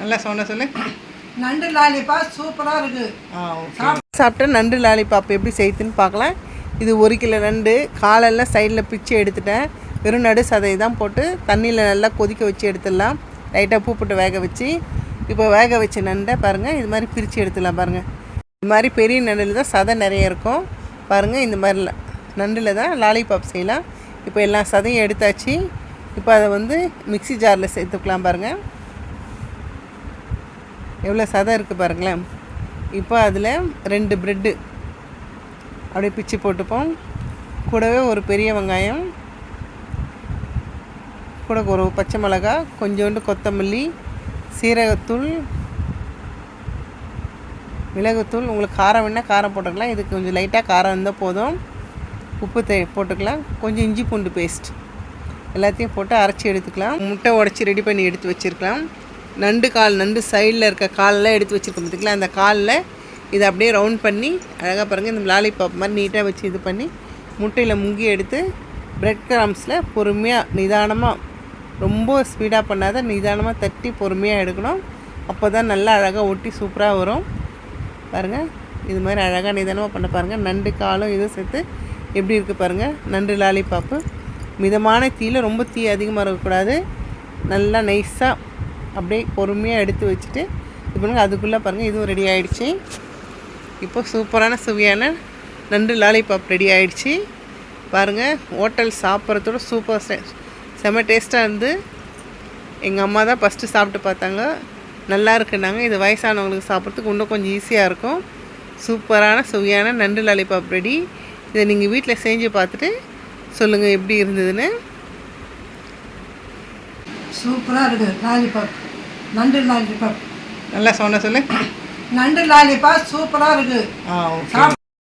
நல்லா சொன்ன சொல்லு. நண்டு லாலிபாப் சூப்பராக இருக்குது சாப்பிட்ட நண்டு லாலிபாப் எப்படி செய்யுதுன்னு பார்க்கலாம். இது ஒரு கிலோ நண்டு காலெல்லாம் சைடில் பிச்சு எடுத்துட்டேன். வெறும் நடு சதையை தான் போட்டு தண்ணியில் நல்லா கொதிக்க வச்சு எடுத்துடலாம். லைட்டாக பூ போட்டு வேக வச்சு. இப்போ வேக வச்ச நண்டை பாருங்கள் இது மாதிரி பிரித்து எடுத்துடலாம் பாருங்கள் இது மாதிரி பெரிய நண்டில் தான் சதை நிறைய இருக்கும். பாருங்கள் இந்த மாதிரி நண்டில் தான் லாலிபாப் செய்யலாம். இப்போ எல்லா சதையும் எடுத்தாச்சு. இப்போ அதை வந்து மிக்ஸி ஜாரில் சேர்த்துக்கலாம் பாருங்கள் எவ்வளோ சதை இருக்குது பாருங்களேன். இப்போ அதில் ரெண்டு ப்ரெட்டு அப்படியே பிச்சு போட்டுப்போம். கூடவே ஒரு பெரிய வெங்காயம் கூட ஒரு பச்சை மிளகா கொஞ்சோண்டு கொத்தமல்லி சீரகத்தூள் மிளகுத்தூள் உங்களுக்கு காரம் வேணால் காரம் போட்டுக்கலாம். இதுக்கு கொஞ்சம் லைட்டாக காரம் இருந்தால் போதும். உப்பு தே போட்டுக்கலாம். கொஞ்சம் இஞ்சி பூண்டு பேஸ்ட் எல்லாத்தையும் போட்டு அரைச்சி எடுத்துக்கலாம். முட்டை உடச்சி ரெடி பண்ணி எடுத்து வச்சுருக்கலாம். நண்டு கால் நண்டு சைடில் இருக்க கால்லாம் எடுத்து வச்சுருக்கோம் பார்த்திங்களா அந்த காலில் இதை அப்படியே ரவுண்ட் பண்ணி அழகாக பாருங்கள் இந்த லாலிபாப் மாதிரி நீட்டாக வச்சு இது பண்ணி முட்டையில் முங்கி எடுத்து பிரெட் கிராம்ஸில் பொறுமையாக நிதானமாக ரொம்ப ஸ்பீடாக பண்ணாத நிதானமாக தட்டி பொறுமையாக எடுக்கணும். அப்போ தான் நல்லா அழகாக ஒட்டி சூப்பராக வரும். பாருங்கள் இது மாதிரி அழகாக நிதானமாக பண்ண பாருங்கள் நண்டு காலும் இதுவும் சேர்த்து எப்படி இருக்குது பாருங்கள் நண்டு லாலிபாப்பு மிதமான தீயில் ரொம்ப தீ அதிகமாக இருக்கக்கூடாது. நல்லா நைஸாக அப்படியே பொறுமையாக எடுத்து வச்சுட்டு இது அதுக்குள்ளே பாருங்கள் இதுவும் ரெடி ஆகிடுச்சி இப்போ சூப்பரான சுவையான நண்டு லாலிபாப் ரெடி ஆகிடுச்சி பாருங்கள் ஹோட்டல் சாப்பிட்றதோட சூப்பர் செம டேஸ்ட்டாக இருந்து எங்கள் அம்மா தான் ஃபஸ்ட்டு சாப்பிட்டு பார்த்தாங்க. நல்லா இருக்குனாங்க இது வயசானவங்களுக்கு சாப்பிட்றதுக்கு இன்னும் கொஞ்சம் ஈஸியாக இருக்கும். சூப்பரான சுவையான நண்டு லாலிபாப் ரெடி இதை நீங்கள் வீட்டில் செஞ்சு பார்த்துட்டு சொல்லுங்கள் எப்படி இருந்ததுன்னு. சூப்பராக இருக்குது லாலிபாப் நண்டு லாலிபாப். நல்லா சொன்ன சொல்லு. நண்டு லாலிபாப் சூப்பராக இருக்குது